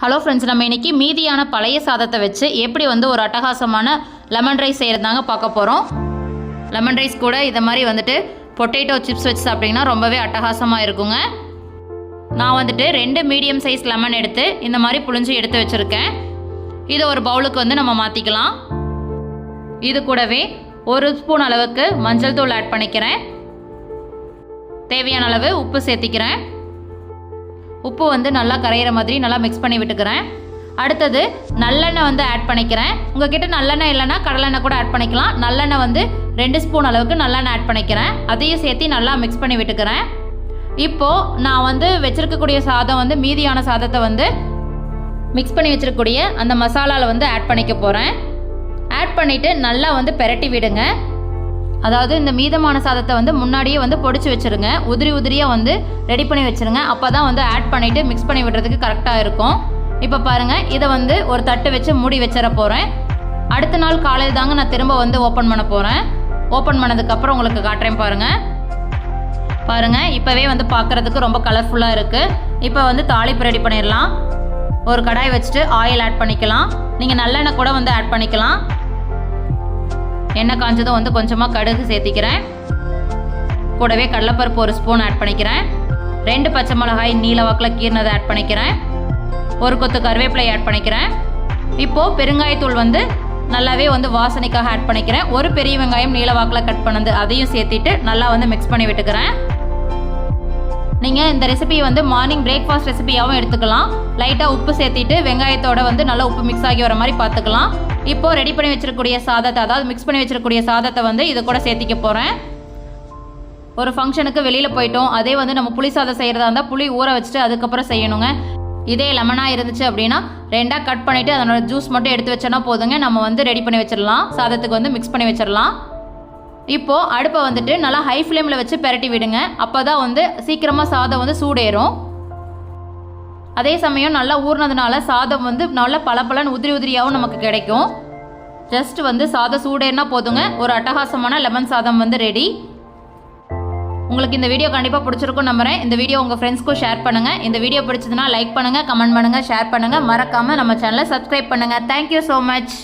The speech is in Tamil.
ஹலோ ஃப்ரெண்ட்ஸ் நம்ம இன்னைக்கு மீதியான பழைய சாதத்தை வச்சு எப்படி வந்து ஒரு அட்டகாசமான லெமன் ரைஸ் செய்கிறதாங்க பார்க்க போகிறோம் லெமன் ரைஸ் கூட இதை மாதிரி வந்துட்டு பொட்டேட்டோ சிப்ஸ் வச்சு சாப்பிட்டிங்கன்னா ரொம்பவே அட்டகாசமாக இருக்குங்க. நான் வந்துட்டு ரெண்டு மீடியம் சைஸ் லெமன் எடுத்து இந்த மாதிரி புழிஞ்சு எடுத்து வச்சுருக்கேன். இதை ஒரு பவுலுக்கு வந்து நம்ம மாற்றிக்கலாம் இது கூடவே ஒரு ஸ்பூன் அளவுக்கு மஞ்சள் தூள் ஆட் பண்ணிக்கிறேன். தேவையான அளவு உப்பு சேர்த்திக்கிறேன். உப்பு வந்து நல்லா கரையிற மாதிரி நல்லா மிக்ஸ் பண்ணி விட்டுக்கிறேன். அடுத்தது நல்லெண்ணெய் வந்து ஆட் பண்ணிக்கிறேன். உங்ககிட்ட நல்லெண்ணெய் இல்லைன்னா கடலெண்ணெய் கூட ஆட் பண்ணிக்கலாம். நல்லெண்ணெய் வந்து ரெண்டு ஸ்பூன் அளவுக்கு நல்லெண்ணெய் ஆட் பண்ணிக்கிறேன். அதையும் சேர்த்து நல்லா மிக்ஸ் பண்ணி விட்டுக்கிறேன். இப்போது நான் வந்து வச்சுருக்கக்கூடிய சாதம் வந்து மீதியான சாதத்தை வந்து மிக்ஸ் பண்ணி வச்சிருக்கக்கூடிய அந்த மசாலாவில் வந்து ஆட் பண்ணிக்க போகிறேன் ஆட் பண்ணிவிட்டு நல்லா வந்து பெரட்டி விடுங்க. அதாவது இந்த மீதமான சாதத்தை வந்து முன்னாடியே வந்து பொடிச்சு வச்சுருங்க. உதிரி உதிரியாக வந்து ரெடி பண்ணி வச்சுருங்க. அப்போ தான் வந்து ஆட் பண்ணிவிட்டு மிக்ஸ் பண்ணி விடுறதுக்கு கரெக்டாக இருக்கும். இப்போ பாருங்கள் இதை வந்து ஒரு தட்டு வச்சு மூடி வச்சிட போகிறேன் அடுத்த நாள் காலையில் தாங்க நான் திரும்ப வந்து ஓப்பன் பண்ண போகிறேன் ஓப்பன் பண்ணதுக்கப்புறம் உங்களுக்கு காட்டுறேன் பாருங்கள் பாருங்கள் இப்போவே வந்து பார்க்குறதுக்கு ரொம்ப கலர்ஃபுல்லாக இருக்குது இப்போ வந்து தாளிப்பு ரெடி பண்ணிடலாம். ஒரு கடாய் வச்சுட்டு ஆயில் ஆட் பண்ணிக்கலாம். நீங்கள் நல்லெண்ணெய் கூட வந்து ஆட் பண்ணிக்கலாம். எண்ணெய் காஞ்சதும் வந்து கொஞ்சமாக கடுகு சேர்த்திக்கிறேன். கூடவே கடலப்பருப்பு ஒரு ஸ்பூன் ஆட் பண்ணிக்கிறேன். ரெண்டு பச்சை மிளகாய் நீல வாக்கில் கீர்னதை ஆட் பண்ணிக்கிறேன். ஒரு கொத்து கருவேப்பிலை ஆட் பண்ணிக்கிறேன். இப்போது பெருங்காயத்தூள் வந்து நல்லாவே வந்து வாசனைக்காக ஆட் பண்ணிக்கிறேன். ஒரு பெரிய வெங்காயம் நீல வாக்கில் கட் பண்ணது அதையும் சேர்த்திட்டு நல்லா வந்து மிக்ஸ் பண்ணி விட்டுக்கிறேன். நீங்கள் இந்த ரெசிபியை வந்து மார்னிங் பிரேக்ஃபாஸ்ட் ரெசிபியாகவும் எடுத்துக்கலாம். லைட்டாக உப்பு சேர்த்திட்டு வெங்காயத்தோட வந்து நல்லா உப்பு மிக்ஸ் ஆகி வர மாதிரி பார்த்துக்கலாம். இப்போ ரெடி பண்ணி வச்சிருக்கக்கூடிய சாதத்தை அதாவது மிக்ஸ் பண்ணி வச்சிருக்கக்கூடிய சாதத்தை வந்து இது கூட சேர்த்திக்க போகிறேன் ஒரு ஃபங்க்ஷனுக்கு வெளியில் போயிட்டோம். அதே வந்து நம்ம புளி சாதம் செய்கிறதா இருந்தால் புளி ஊற வச்சுட்டு அதுக்கப்புறம் செய்யணுங்க. இதே லெமனாக இருந்துச்சு அப்படின்னா ரெண்டாக கட் பண்ணிவிட்டு அதனோட ஜூஸ் மட்டும் எடுத்து வச்சோன்னா போதுங்க. நம்ம வந்து ரெடி பண்ணி வச்சிடலாம் சாதத்துக்கு வந்து மிக்ஸ் பண்ணி வச்சிடலாம் இப்போது அடுப்பை வந்துட்டு நல்லா ஹை ஃப்ளேமில் வச்சு பெரட்டி விடுங்க. அப்போ தான் வந்து சீக்கிரமாக சாதம் வந்து சூடேறும். அதே சமயம் நல்லா ஊறினதுனால சாதம் வந்து நல்லா பளபளன்னு உதிரி உதிரியாகவும் நமக்கு கிடைக்கும். ஜஸ்ட் வந்து சாதம் சூடேன்னா போதுங்க. ஒரு அட்டகாசமான லெமன் சாதம் வந்து ரெடி உங்களுக்கு இந்த வீடியோ கண்டிப்பாக பிடிச்சிருக்கும் நம்புறேன். இந்த வீடியோ உங்கள் ஃப்ரெண்ட்ஸ்க்கும் ஷேர் பண்ணுங்கள் இந்த வீடியோ பிடிச்சதுன்னா லைக் பண்ணுங்கள் கமெண்ட் பண்ணுங்கள் ஷேர் பண்ணுங்கள் மறக்காமல் நம்ம சேனலை சப்ஸ்கிரைப் பண்ணுங்கள் தேங்க்யூ ஸோ மச்